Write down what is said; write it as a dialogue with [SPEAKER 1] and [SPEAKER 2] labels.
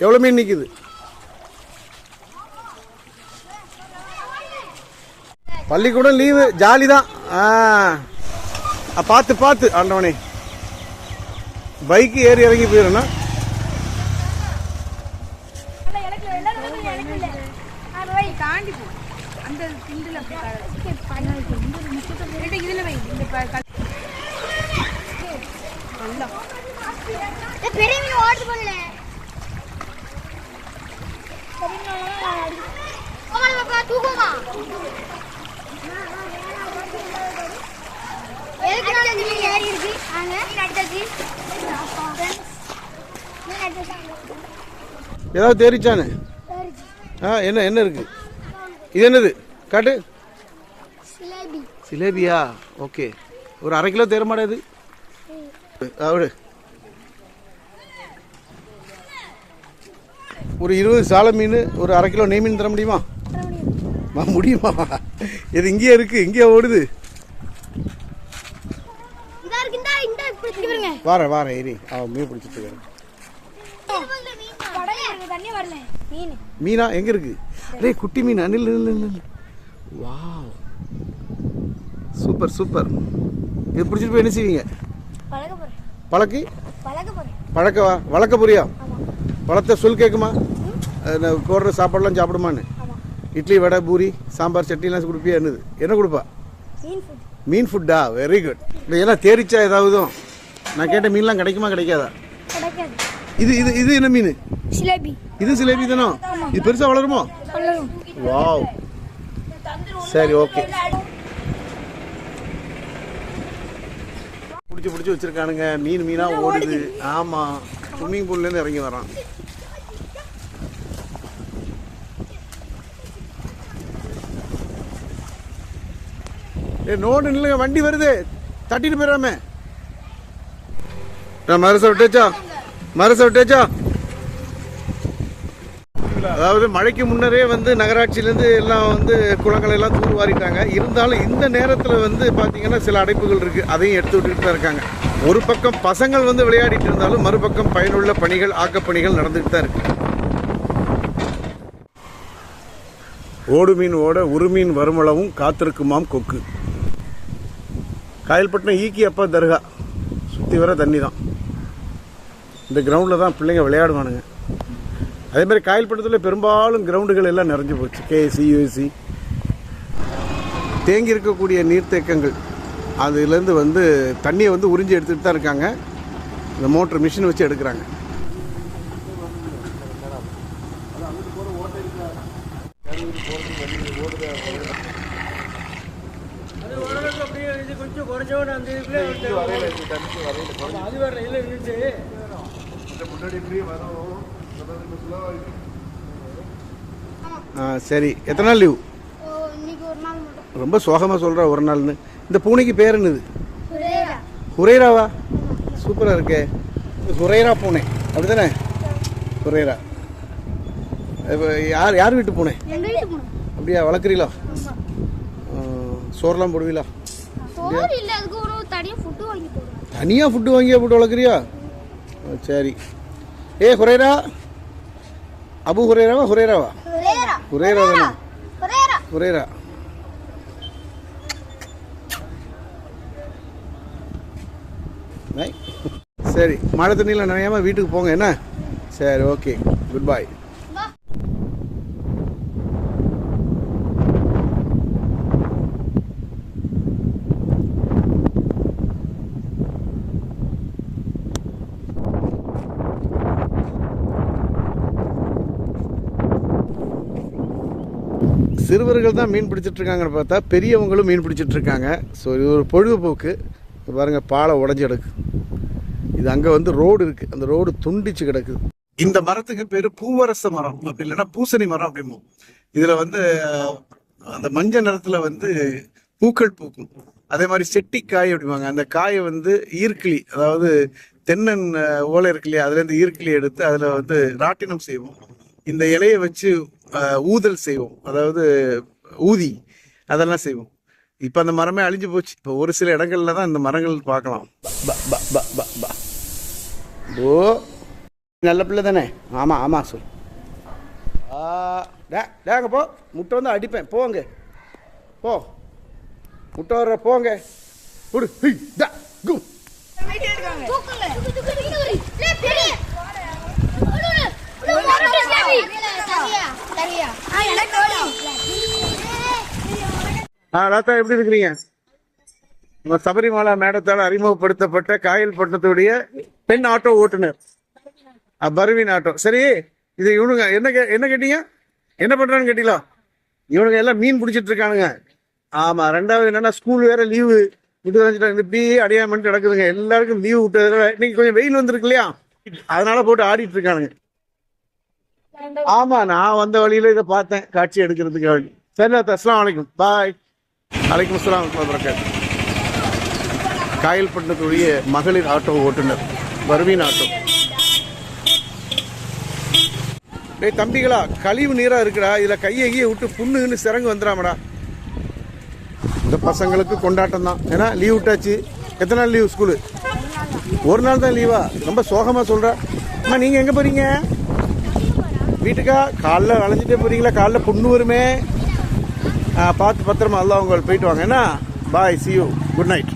[SPEAKER 1] எவ்வளோ மீன் நிற்கிது பள்ளிக்கூடம் லீவு ஜாலி தான் ஆ பார்த்து பார்த்து ஆண்டவனே. பைக்கு ஏறி இறங்கி போயிடணும்.
[SPEAKER 2] தாண்டி போ. அந்த திண்டுல இதுல வை. இந்த ப- கல்- நல்லா
[SPEAKER 3] பெரிய மீன் ஓடுது போல கோமாளி பாப்பா தூக்குமா எதுக்கு நான் இந்த மீன் ஏறி இருக்கு ஆங்க மீன் அடிச்சாச்சு மீன் அடிச்சாச்சு
[SPEAKER 1] ஏதாவது தேறிச்சானு? ஆ என்ன என்ன இருக்கு? இது என்னது? காட்டு.
[SPEAKER 3] சிலேபி.
[SPEAKER 1] சிலேபியா? ஓகே. ஒரு அரை கிலோ தேர மாட்டேது விடு. ஒரு இருபது சாலை மீன் ஒரு அரை கிலோ நெய் மீன் தர முடியுமா? ஆ, முடியுமா இது இங்கேயே இருக்கு இங்கேயே ஓடுது. வாரேன் வாரேன் ஏறி அவன் மீன் பிடிச்சிட்டு
[SPEAKER 3] வரல மீன்
[SPEAKER 1] மீனா. எங்க இருக்கு? டேய் குட்டி மீன் நில் வாவ். Super super. இது பிடிச்சிட்டு போய் என்ன செய்வீங்க? பழக்கி? பழக்கவா? வளர்க்க புரியா பழத்தை சொல் கேட்குமா? போடுற சாப்பாடுலாம் சாப்பிடுமான்னு? இட்லி வடை பூரி சாம்பார் சட்னிலாம் கொடுப்பியா என்னது? என்ன கொடுப்பா?
[SPEAKER 3] மீன் ஃபுட்
[SPEAKER 1] மீன் ஃபுட்டா வெரி குட் இதெல்லாம் தேரிச்சா ஏதாவதும் நான் கேட்ட மீன்லாம் கிடைக்குமா கிடைக்காதா? இது இது இது என்ன மீன்?
[SPEAKER 3] சிலேபி.
[SPEAKER 1] இது சிலேபி தானோ? இது பெருசா வளருமோ? வாவ். சரி ஓகே. பிடிச்சி பிடிச்சி வச்சிருக்கானுங்க. மீன் மீனா ஓடுது. ஆமா. ஸ்விம்மிங் பூல்ல இருந்து இறங்கி வரான். ஏ நோடு நில்லுங்க வண்டி வருது. தட்டிட்டு போயிடாம. நான் மரச விட்டேச்சா? மரச விட்டேச்சா? அதாவது மழைக்கு முன்னரே வந்து நகராட்சியிலேருந்து எல்லாம் வந்து குளங்களை எல்லாம் தூர் வாரிட்டாங்க. இருந்தாலும் இந்த நேரத்தில் வந்து பார்த்தீங்கன்னா சில அடைப்புகள் இருக்குது அதையும் எடுத்து விட்டுட்டு தான் இருக்காங்க. ஒரு பக்கம் பசங்கள் வந்து விளையாடிட்டு இருந்தாலும் மறுபக்கம் பயனுள்ள பணிகள் ஆக்கப்பணிகள் நடந்துட்டு தான் இருக்கு. ஓடு மீன் ஓட உருமீன் வருமளவும் காத்திருக்குமாம் கொக்கு. காயல்பட்டினம் ஈக்கி அப்பா தர்கா. சுற்றி வர தண்ணி தான் இந்த கிரவுண்டில் தான் பிள்ளைங்க விளையாடுவானுங்க. அதே மாதிரி காயல்பட்டத்தில் பெரும்பாலும் கிரவுண்டுகள் எல்லாம் நிறைஞ்சு போச்சு. கேஎஸ்சி யூஎஸ்சி தேங்கி இருக்கக்கூடிய நீர்த்தேக்கங்கள். அதுலேருந்து வந்து தண்ணியை வந்து உறிஞ்சி எடுத்துகிட்டு தான் இருக்காங்க. இந்த மோட்ரு மிஷின் வச்சு எடுக்கிறாங்க. ஆ சரி எத்தனை நாள் லீவ்
[SPEAKER 3] ஓ இன்னைக்கு ஒரு நாள் மட்டும்
[SPEAKER 1] ரொம்ப சோகமாக சொல்கிற ஒரு நாள்னு. இந்த பூனைக்கு பேர் என்னது? ஹுரேராவா? சூப்பராக இருக்கே. இது ஹுரேரா பூனை. அப்படிதானே? ஹுரேரா. யார் யார் வீட்டு பூனை?
[SPEAKER 3] எங்க வீட்டு போனோம்
[SPEAKER 1] அப்படியா வளர்க்குறீங்களா? சோறுலாம் போடுவீங்களா?
[SPEAKER 3] சோறு இல்ல அதுக்கு ஒரு தனியா ஃபுட்டு வாங்கி
[SPEAKER 1] தனியாக ஃபுட்டு வாங்கியா போட்டு வளர்க்குறியா? சரி. ஏ ஹுரேரா? அபு ஹுரேராவா ஹுரேராவா? ஹுரேரா. தானே? ஹுரேரா. சரி மழை தண்ணியில் நனையாம வீட்டுக்கு போங்க என்ன? சரி ஓகே. குட் பை சிறுவர்கள் தான் மீன் பிடிச்சிட்ருக்காங்கன்னு பார்த்தா பெரியவங்களும் மீன் பிடிச்சிட்ருக்காங்க. ஸோ இது ஒரு பொழுதுபோக்கு. பாருங்கள் பாலை உடஞ்சி கிடக்கு. இது அங்கே வந்து ரோடு இருக்கு. அந்த ரோடு துண்டிச்சு கிடக்குது இந்த மரத்துக்கு பேர் பூவரச மரம் அப்படி இல்லைன்னா பூசணி மரம் அப்படிம்போம் இதில் வந்து அந்த மஞ்சள் நிறத்தில் வந்து பூக்கள் பூக்கும். அதே மாதிரி செட்டி காய் அப்படிம்பாங்க. அந்த காயை வந்து ஈர்க்கிளி அதாவது தென்னன் ஓலை இருக்கு இல்லையா? அதுலேருந்து ஈர்க்கிளி எடுத்து அதில் வந்து ராட்டினம் செய்வோம். இந்த இலையை வச்சு ஊதல் செய்வோம். அதாவது ஊதி அதெல்லாம் செய்வோம். இப்போ அந்த மரமே அழிஞ்சு போச்சு. இப்போ ஒரு சில இடங்கள்ல தான் இந்த மரங்கள் பார்க்கலாம். ப ப ப ப ப. ஓ நல்ல பிள்ளை தானே? ஆமாம் ஆமாம் சொல் ஆ, டே டேங்க போ. முட்டை வந்து அடிப்பேன். போங்க போ. முட்டை வர்ற போங்க குடு. டா, கு.
[SPEAKER 3] தூக்குங்க. லே, பெரிய. விடு, விடு. விடு, விடு, சாமி. சரியா, சரியா. ஆ, எனக்கு வேணும்.
[SPEAKER 1] ஆ ராத்தா எப்படி இருக்கிறீங்க? நம்ம சபரிமலா மேடத்தால் அறிமுகப்படுத்தப்பட்ட காயல்பட்டினத்துடைய பெண் ஆட்டோ ஓட்டுநர். ஆ, ஆட்டோ. சரி இது இவனுங்க என்ன கே- என்ன கேட்டீங்க? என்ன பண்றான்னு கேட்டீங்களா? இவனுங்க எல்லாம் மீன் பிடிச்சிட்டு இருக்கானுங்க. ஆமா ரெண்டாவது என்னன்னா ஸ்கூல் வேற லீவு விட்டு வந்துட்டாங்க இப்படி அடையாமட்டு நடக்குதுங்க. எல்லாருக்கும் லீவு விட்டதுல இன்னைக்கு கொஞ்சம் வெயில் வந்திருக்கு இல்லையா? அதனால போட்டு ஆடிட்டு இருக்கானுங்க. ஆமா நான் வந்த வழியில இதை பார்த்தேன். காட்சி எடுக்கிறதுக்கு வழி சரி அஸ்லாம் வலைக்கும் பாய். அலைக்கும் அஸ்லாம் வரகாத் காயல்பட்டினத்துடைய மகளிர் ஆட்டோ ஓட்டுநர் வருவீன் ஆட்டோ. டேய் தம்பிகளா கழிவு நீரா இருக்குடா. இதுல கையை கையை விட்டு புண்ணுன்னு சிறங்கு வந்துடாமடா. இந்த பசங்களுக்கு கொண்டாட்டம் தான் ஏன்னா லீவ் விட்டாச்சு. எத்தனை நாள் லீவ் ஸ்கூலு ஒரு நாள் தான் லீவா ரொம்ப சோகமா சொல்ற. அம்மா நீங்க எங்க போறீங்க? வீட்டுக்கா? காலைல அலைஞ்சிட்டே போறீங்களா? காலைல புண்ணு வருமே? பார்த்து பத்திரமா எல்லாம் உங்கள் போயிட்டு வாங்க. என்ன? Bye see you good night